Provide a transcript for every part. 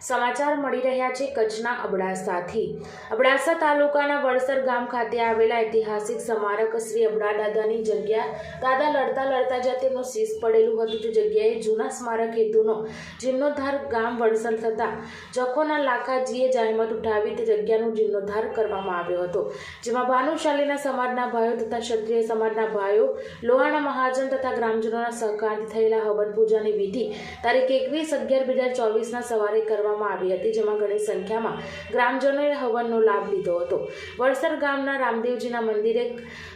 સમાચાર મળી રહ્યા છે કચ્છના અબડાસાથી. અબડાસા તાલુકાના વડસર ગામ ખાતે આવેલા ઐતિહાસિક સ્મારક શ્રી અબડા દાદાની જગ્યા. દાદા લડતા લડતા જ્યાં તેમનું શીશ પડેલું હતું, તે જગ્યાએ જૂના સ્મારક હેતુનો જીર્ણોદ્ધાર ગામ વડસર થતાં જખોના લાખાજીએ જહેમત ઉઠાવી તે જગ્યાનું જીર્ણોદ્ધાર કરવામાં આવ્યો હતો, જેમાં ભાનુશાલીના સમાજના ભાઈઓ તથા ક્ષત્રિય સમાજના ભાઈઓ, લોહાણા મહાજન તથા ગ્રામજનોના સહકારથી થયેલા હવન પૂજાની વિધિ તારીખ એકવીસ અગિયાર બે હજાર ચોવીસના સવારે કરવામાં આવી હતી, જેમાં ઘણી સંખ્યામાં ગ્રામજનોએ હવનનો લાભ લીધો હતો. વડસર ગામના રામદેવજીના મંદિરે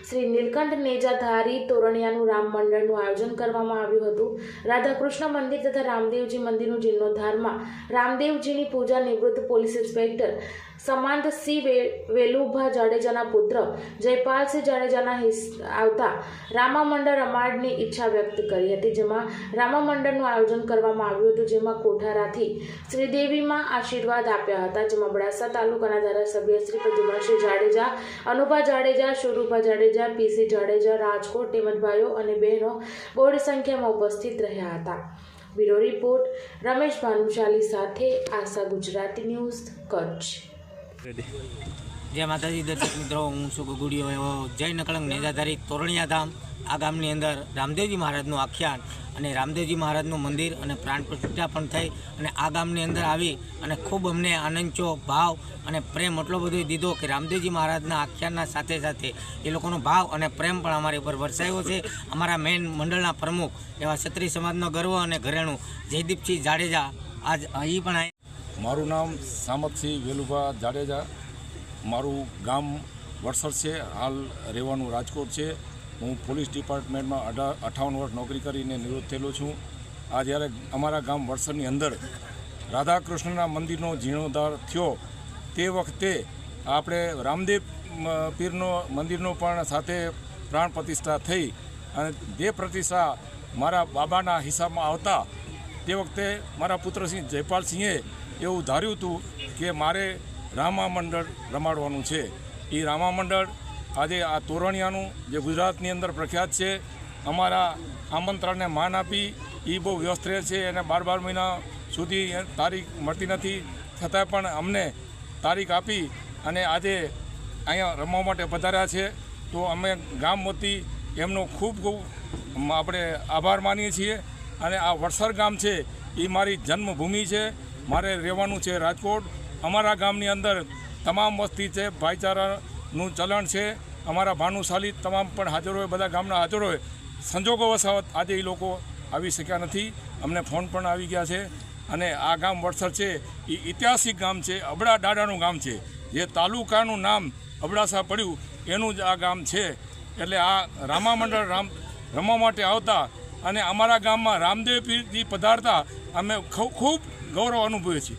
શ્રી નીલકંઠ નેજાધારી તોરણિયાનું રામ મંડળનું આયોજન કરવામાં આવ્યું હતું. રાધાકૃષ્ણ મંદિર તથા રામદેવજી મંદિરનું જીર્ણોદ્ધારમાં રામદેવજીની પૂજા નિવૃત્ત પોલીસ ઇન્સ્પેક્ટર સમાંત સિંહ વેલુભા જાડેજાના પુત્ર જયપાલસિંહ જાડેજાના આવતા રામા મંડળ રમાડની ઈચ્છા વ્યક્ત કરી હતી, જેમાં રામા મંડળનું આયોજન કરવામાં આવ્યું હતું, જેમાં કોઠારાથી શ્રીદેવીમાં આશીર્વાદ આપ્યા હતા, જેમાં અબડાસા તાલુકાના ધારાસભ્ય શ્રી પ્રદ્યુમનસિંહ જાડેજા અનુભા જાડેજા, સ્વરૂપા જાડેજા, પીસી જાડેજા, રાજકોટ તેમજ ભાઈઓ અને બહેનો બહોળી સંખ્યામાં ઉપસ્થિત રહ્યા હતા. બ્યુરો રિપોર્ટ, રમેશ ભાનુશાલી સાથે આશા ગુજરાતી ન્યૂઝ, કચ્છ. જય માતાજી દર્શક મિત્રો, હું છું ગુગુડીઓ એવો જય નકળંગ નેજાધારી તોરણિયા ધામ. આ ગામની અંદર રામદેવજી મહારાજનું આખ્યાન અને રામદેવજી મહારાજનું મંદિર અને પ્રાણ પ્રતિષ્ઠા પણ થઈ અને આ ગામની અંદર આવી અને ખૂબ અમને આનંદચો ભાવ અને પ્રેમ એટલો બધો દીધો કે રામદેવજી મહારાજના આખ્યાનના સાથે સાથે એ લોકોનો ભાવ અને પ્રેમ પણ અમારી ઉપર વરસાયો છે. અમારા મેન મંડળના પ્રમુખ એવા ક્ષત્રિય સમાજનો ગર્વ અને ઘરેણું જયદીપસિંહ જાડેજા આજ અહીં પણ મારું નામ સામતસિંહ વેલુભા જાડેજા. મારું ગામ વડસર છે. હાલ રહેવાનું રાજકોટ છે. હું પોલીસ ડિપાર્ટમેન્ટમાં અઢા અઠાવન વર્ષ નોકરી કરીને નિવૃત્ત થયેલો છું. આ જ્યારે અમારા ગામ વડસરની અંદર રાધાકૃષ્ણના મંદિરનો જીર્ણોદ્ધાર થયો, તે વખતે આપણે રામદેવ પીરનો મંદિરનો પણ સાથે પ્રાણ પ્રતિષ્ઠા થઈ અને તે પ્રતિષ્ઠા મારા બાબાના હિસાબમાં આવતા, તે વખતે મારા પુત્રસિંહ જયપાલસિંહે એવું ધાર્યું હતું કે મારે રામા મંડળ રમાડવાનું છે. એ રામા મંડળ આજે આ તોરણિયાનું જે ગુજરાતની અંદર પ્રખ્યાત છે, અમારા આમંત્રણને માન આપી એ બહુ વ્યસ્ત રહે છે અને બાર બાર મહિના સુધી તારીખ મળતી નથી. છતાં પણ અમને તારીખ આપી અને આજે અહીંયા રમવા માટે પધાર્યા છે. તો અમે ગામ વતી એમનો ખૂબ ખૂબ આપણે આભાર માનીએ છીએ. અને આ વડસર ગામ છે એ મારી જન્મભૂમિ છે. મારે રહેવાનું છે રાજકોટ. અમારા ગામની અંદર તમામ વસ્તી છે ભાઈચારાનું ચલણ છે. અમારા ભાનુશાલી તમામ પણ હાજર હોય, બધા ગામના હાજર હોય. સંજોગો વસાવત આજે એ લોકો આવી શક્યા નથી. અમને ફોન પણ આવી ગયા છે. અને આ ગામ વડસર છે એ ઐતિહાસિક ગામ છે, અબડા દાડાનું ગામ છે. જે તાલુકાનું નામ અબડાસા પડ્યું, એનું જ આ ગામ છે. એટલે આ રામા મંડળ રામ રમવા માટે આવતા અને અમારા ગામમાં રામદેવ પધારતા, અમે ખૂબ ગૌરવ અનુભવીએ છીએ.